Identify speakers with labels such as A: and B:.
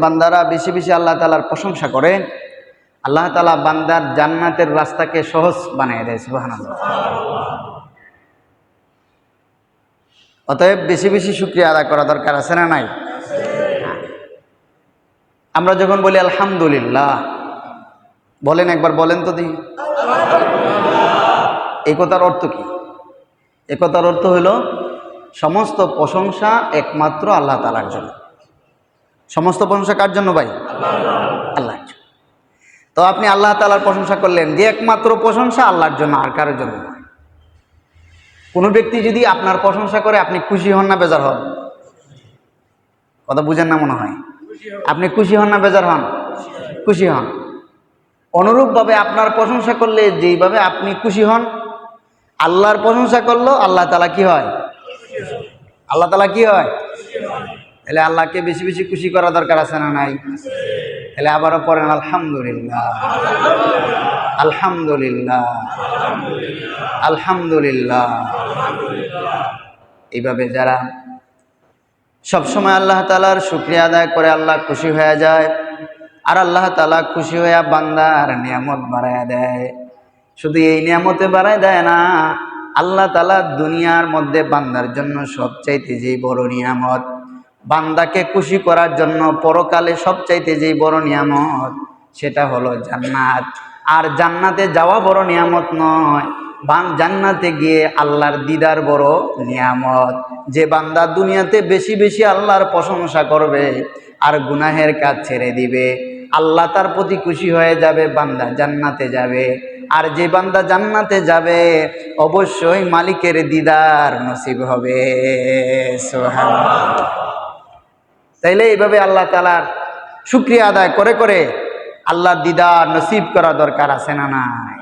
A: বান্দারা বেশি বেশি আল্লাহ তালার প্রশংসা করে আল্লাহ তালা বান্দার জান্নাতের রাস্তাকে সহজ বানিয়ে দেয় সুবাহান অতএব বেশি বেশি শুক্রিয়া আদায় করা দরকার আছে না নাই? আমরা যখন বলি আলহামদুলিল্লাহ, বলেন একবার, বলেন তো দিই এই কথার অর্থ কি? একতার অর্থ হইল সমস্ত প্রশংসা একমাত্র আল্লাহ তালার জন্য। সমস্ত প্রশংসা কার জন্য ভাই? আল্লাহর জন্য। তো আপনি আল্লাহ তালার প্রশংসা করলেন, যে একমাত্র প্রশংসা আল্লাহর জন্য, আর কারোর জন্য নয়। কোনো ব্যক্তি যদি আপনার প্রশংসা করে, আপনি খুশি হন না, বেজার হন। কথা বুঝেন না মনে হয়? আপনি খুশি হন না, বেজার হন? খুশি হন। অনুরূপভাবে আপনার প্রশংসা করলে, যেইভাবে আপনি খুশি হন, আল্লাহর প্রশংসা করল, আল্লাহ তালা কি হয়? আল্লাহ তালা কি হয়? তাহলে আল্লাহকে বেশি বেশি খুশি করা দরকার আছে না নাই? তাহলে আবারও পড়েন, আলহামদুলিল্লাহ। আলহামদুলিল্লাহ। আলহামদুলিল্লাহ। এইভাবে যারা সবসময় আল্লাহ তালার শুক্রিয়া আদায় করে আল্লাহ খুশি হয়ে যায়, আর আল্লাহ তালা খুশি হইয়া বান্দার নিয়ামত বাড়াইয়া দেয়। শুধু এই নিয়ামতে বাড়ায় দেয় না, আল্লাহ তালা দুনিয়ার মধ্যে বান্দার জন্য সবচাইতে যেই বড় নিয়ামত বান্দাকে খুশি করার জন্য পরকালে সবচাইতে যেই বড় নিয়ামত, সেটা হলো জান্নাত। আর জান্নাতে যাওয়া বড় নিয়ামত নয়, বান জান্নাতে গিয়ে আল্লাহর দিদার বড় নিয়ামত। যে বান্দা দুনিয়াতে বেশি বেশি আল্লাহর প্রশংসা করবে আর গুনাহের কাজ ছেড়ে দিবে। আল্লাহ তার প্রতি খুশি হয়ে যাবে, বান্দা জান্নাতে যাবে। আর যে বান্দা জান্নাতে যাবে, অবশ্যই মালিকের দিদার নসিব হবে। সুবহানাল্লাহ। তাইলে এইভাবে আল্লাহ তালার শুক্রিয়া আদায় করে করে আল্লাহ দিদার নসিব করা দরকার আছে না নাই?